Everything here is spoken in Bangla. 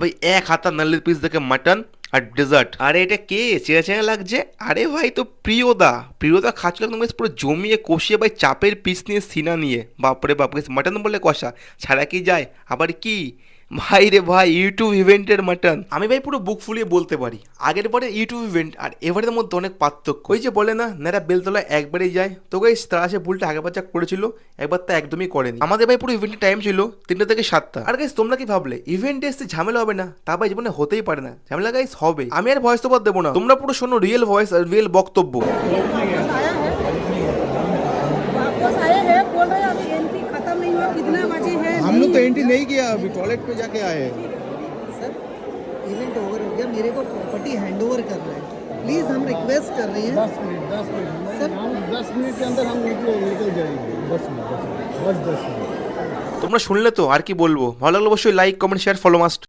ভাই, এক হাতা নাল্লির পিস দেখে মাটন আর ডেজার্ট আরে, এটা কে? চেনা চেনা লাগছে? আরে ভাই, তো প্রিয়দা। প্রিয়দা খাচ্ছিল একদম পুরো জমিয়ে কষিয়ে ভাই চাপের পিস নিয়ে সিনা নিয়ে। বাপরে বাপরে মাটন বলে কষা। ছাড়া কি যায়? আবার কি? ভাই রে ভাই ইউটিউব ইভেন্টের মাটন আমি ভাই পুরো বুক ফুলিয়ে বলতে পারি আগের বারে ইউটিউব ইভেন্ট আর এবারের মধ্যে অনেক পার্থক্য ওই যে বলে না নেরা বেলতলা একবারেই যায় তো গাই তারা সে ভুলটা আগেবার যা করেছিল একবার তা একদমই করেনি আমাদের ভাই পুরো ইভেন্টের টাইম ছিল তিনটা থেকে সাতটা আর গাইস তোমরা কি ভাবলে ইভেন্টে এসে ঝামেলা হবে না তা ভাই জীবনে হতেই পারে না ঝামেলা গাইস হবে আমি আর ভয়েস তো দেবো না তোমরা পুরো শোনো রিয়েল ভয়েস আর রিয়েল বক্তব্য वापस आए हैं बोल रहे हैं अभी एंट्री खत्म नहीं हुआ कितना बजे है हम लोग तो एंट्री नहीं किया अभी टॉयलेट पे जाके आए हैं सर इवेंट ओवर हो गया मेरे को प्रॉपर्टी हैंड ओवर करना है प्लीज़ हम रिक्वेस्ट कर रहे हैं दस मिनट दस मिनट सर हम दस मिनट के अंदर हम निकल निकल जाएंगे बस बस बस दस मिनट তোমরা শুনলে তো আর কি বলবো ভালো লাগলে অবশ্যই like comment share follow must